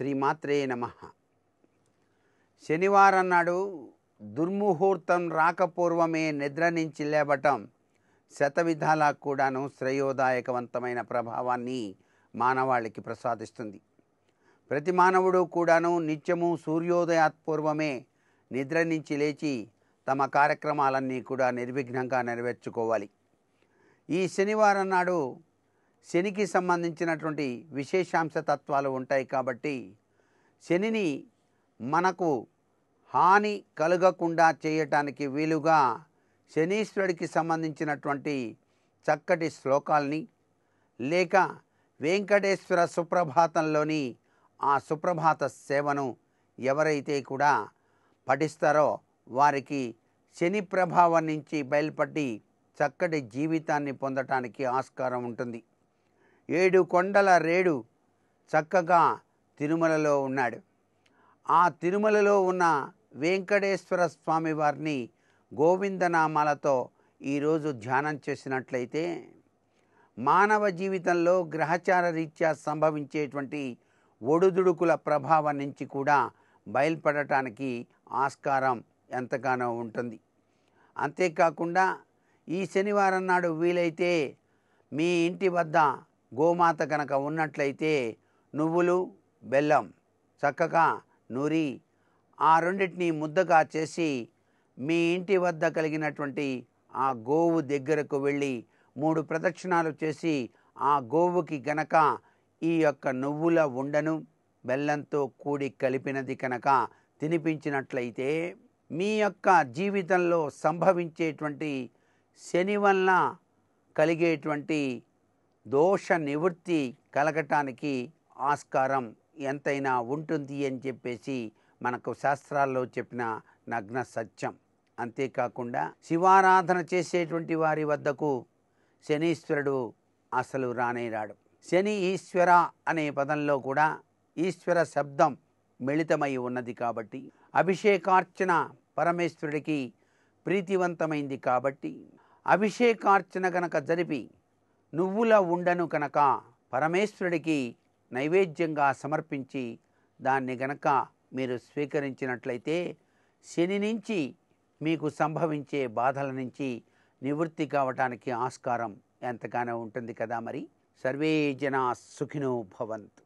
శ్రీమాత్రే నమ. శనివారం నాడు దుర్ముహూర్తం రాకపూర్వమే నిద్ర నుంచి లేవటం శతవిధాలా కూడాను శ్రేయోదాయకవంతమైన ప్రభావాన్ని మానవాళికి ప్రసాదిస్తుంది. ప్రతి మానవుడు కూడాను నిత్యము సూర్యోదయాత్పూర్వమే నిద్ర నుంచి లేచి తమ కార్యక్రమాలన్నీ కూడా నిర్విఘ్నంగా నెరవేర్చుకోవాలి. ఈ శనివారం నాడు శనికి సంబంధించినటువంటి విశేషాంశ తత్వాలు ఉంటాయి కాబట్టి శనిని మనకు హాని కలగకుండా చేయటానికి వీలుగా శనీశ్వరుడికి సంబంధించినటువంటి చక్కటి శ్లోకాల్ని లేక వెంకటేశ్వర సుప్రభాతంలోని ఆ సుప్రభాత సేవను ఎవరైతే కూడా పఠిస్తారో వారికి శని ప్రభావం నుంచి బయలుపడి చక్కటి జీవితాన్ని పొందటానికి ఆస్కారం ఉంటుంది. ఏడు కొండల రేడు చక్కగా తిరుమలలో ఉన్నాడు. ఆ తిరుమలలో ఉన్న వెంకటేశ్వర స్వామి వారిని గోవిందనామాలతో ఈరోజు ధ్యానం చేసినట్లయితే మానవ జీవితంలో గ్రహచార రీత్యా సంభవించేటువంటి ఒడుదుడుకుల ప్రభావం నుంచి కూడా బయలుపడటానికి ఆస్కారం ఎంతగానో ఉంటుంది. అంతేకాకుండా ఈ శనివారం నాడు వీలైతే మీ ఇంటి వద్ద గోమాత కనుక ఉన్నట్లయితే నువ్వులు బెల్లం చక్కగా నూరి ఆ రెండింటిని ముద్దగా చేసి మీ ఇంటి వద్ద కలిగినటువంటి ఆ గోవు దగ్గరకు వెళ్ళి మూడు ప్రదక్షిణాలు చేసి ఆ గోవుకి గనక ఈ యొక్క నువ్వుల ఉండను బెల్లంతో కూడి కలిపినది కనుక తినిపించినట్లయితే మీ యొక్క జీవితంలో సంభవించేటువంటి శని వలన కలిగేటువంటి దోష నివృత్తి కలగటానికి ఆస్కారం ఎంతైనా ఉంటుంది అని చెప్పేసి మనకు శాస్త్రాల్లో చెప్పిన నగ్న సత్యం. అంతేకాకుండా శివారాధన చేసేటువంటి వారి వద్దకు శనీశ్వరుడు అసలు రానే రాడు. శని ఈశ్వర అనే పదంలో కూడా ఈశ్వర శబ్దం మిళితమై ఉన్నది కాబట్టి అభిషేకార్చన పరమేశ్వరుడికి ప్రీతివంతమైంది కాబట్టి అభిషేకార్చన గనక జరిపి నువ్వుల ఉండను కనుక పరమేశ్వరుడికి నైవేద్యంగా సమర్పించి దాన్ని గనక మీరు స్వీకరించినట్లయితే శని నుంచి మీకు సంభవించే బాధల నుంచి నివృత్తి కావటానికి ఆస్కారం ఎంతగానో ఉంటుంది కదా మరి. సర్వే జనా సుఖినో భవంతు.